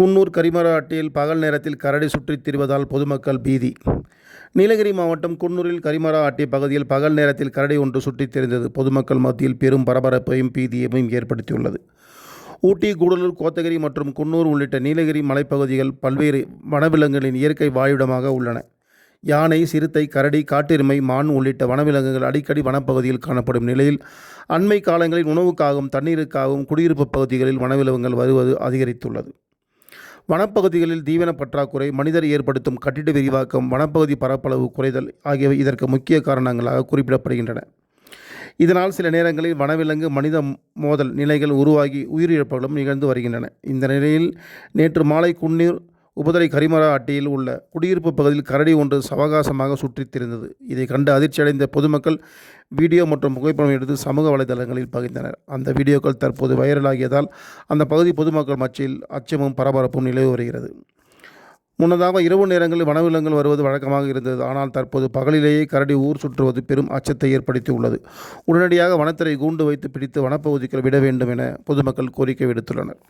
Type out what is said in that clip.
குன்னூர் கரிமராட்டில் அட்டையில் பகல் நேரத்தில் கரடி சுற்றித் திரிவதால் பொதுமக்கள் பீதி. நீலகிரி மாவட்டம் குன்னூரில் கரிமரா அட்டை பகுதியில் பகல் நேரத்தில் கரடி ஒன்று சுற்றித் தெரிந்தது. பொதுமக்கள் மத்தியில் பெரும் பரபரப்பையும் பீதியையும் ஏற்படுத்தியுள்ளது. ஊட்டி கூடலூர் கோத்தகிரி மற்றும் குன்னூர் உள்ளிட்ட நீலகிரி மலைப்பகுதிகள் பல்வேறு வனவிலங்குகளின் இயற்கை வாழ்விடமாக உள்ளன. யானை சிறுத்தை கரடி காட்டெருமை மான் உள்ளிட்ட வனவிலங்குகள் அடிக்கடி வனப்பகுதியில் காணப்படும் நிலையில் அண்மை காலங்களில் உணவுக்காகவும் தண்ணீருக்காகவும் குடியிருப்பு பகுதிகளில் வனவிலங்குகள் வருவது அதிகரித்துள்ளது. வனப்பகுதிகளில் தீவன பற்றாக்குறை மனிதர் ஏற்படுத்தும் கட்டிட விரிவாக்கம் வனப்பகுதி பரப்பளவு குறைதல் ஆகியவை இதற்கு முக்கிய காரணங்களாக குறிப்பிடப்படுகின்றன. இதனால் சில நேரங்களில் வனவிலங்கு மனித மோதல் நிலைகள் உருவாகி உயிரிழப்புகளும் நிகழ்ந்து வருகின்றன. இந்த நிலையில் நேற்று மாலை குன்னூர் உபதரை கரிமரா அட்டியில் உள்ள குடியிருப்பு பகுதியில் கரடி ஒன்று சவகாசமாக சுற்றித் திரிந்தது. இதை கண்டு அதிர்ச்சியடைந்த பொதுமக்கள் வீடியோ மற்றும் புகைப்படம் எடுத்து சமூக வலைதளங்களில் பகிர்ந்தனர். அந்த வீடியோக்கள் தற்போது வைரலாகியதால் அந்த பகுதி பொதுமக்கள் மத்தியில் அச்சமும் பரபரப்பும் நிலவி வருகிறது. முன்னதாக இரவு நேரங்களில் வனவிலங்குகள் வருவது வழக்கமாக இருந்தது. ஆனால் தற்போது பகலிலேயே கரடி ஊர் சுற்றுவது பெரும் அச்சத்தை ஏற்படுத்தி உள்ளது. உடனடியாக வனத்துறை கூண்டு வைத்து பிடித்து வனப்பகுதிக்குள் விட வேண்டும் என பொதுமக்கள் கோரிக்கை விடுத்துள்ளனர்.